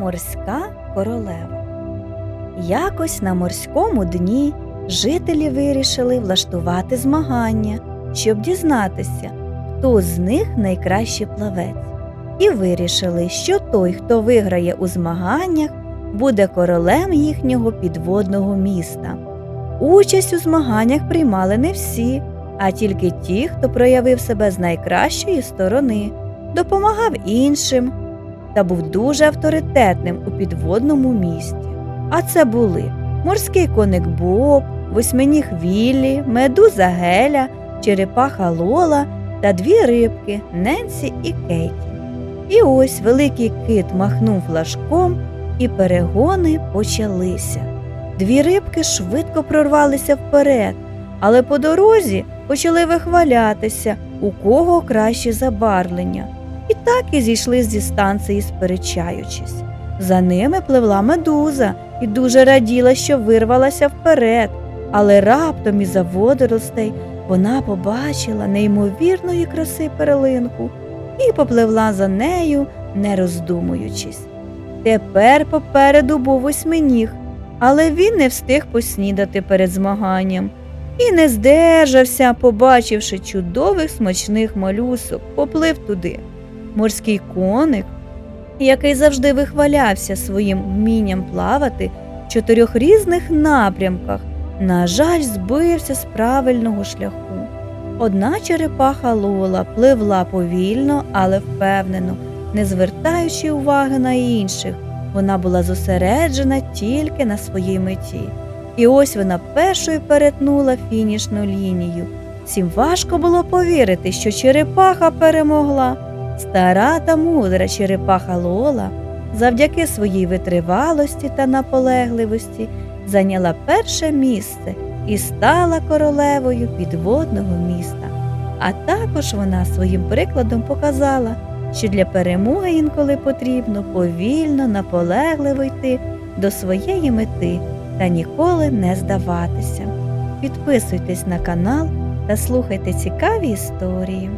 Морська королева. Якось на морському дні жителі вирішили влаштувати змагання, щоб дізнатися, хто з них найкращий плавець. І вирішили, що той, хто виграє у змаганнях, буде королем їхнього підводного міста. Участь у змаганнях приймали не всі, а тільки ті, хто проявив себе з найкращої сторони, допомагав іншим та був дуже авторитетним у підводному місті. А це були морський коник Боб, восьминіг Віллі, медуза Геля, черепаха Лола та дві рибки Ненсі і Кейті. І ось великий кит махнув флажком, і перегони почалися. Дві рибки швидко прорвалися вперед, але по дорозі почали вихвалятися, у кого краще забарвлення, і так і зійшли зі станції, сперечаючись. За ними пливла медуза і дуже раділа, що вирвалася вперед, але раптом із-за водоростей вона побачила неймовірної краси перлинку і попливла за нею, не роздумуючись. Тепер попереду був восьминіг, але він не встиг поснідати перед змаганням і не здержався, побачивши чудових смачних малюсок, поплив туди. Морський коник, який завжди вихвалявся своїм вмінням плавати в чотирьох різних напрямках, на жаль, збився з правильного шляху. Одна черепаха Лола пливла повільно, але впевнено, не звертаючи уваги на інших. Вона була зосереджена тільки на своїй меті. І ось вона першою перетнула фінішну лінію. Всім важко було повірити, що черепаха перемогла. Стара та мудра черепаха Лола завдяки своїй витривалості та наполегливості зайняла перше місце і стала королевою підводного міста. А також вона своїм прикладом показала, що для перемоги інколи потрібно повільно, наполегливо йти до своєї мети та ніколи не здаватися. Підписуйтесь на канал та слухайте цікаві історії.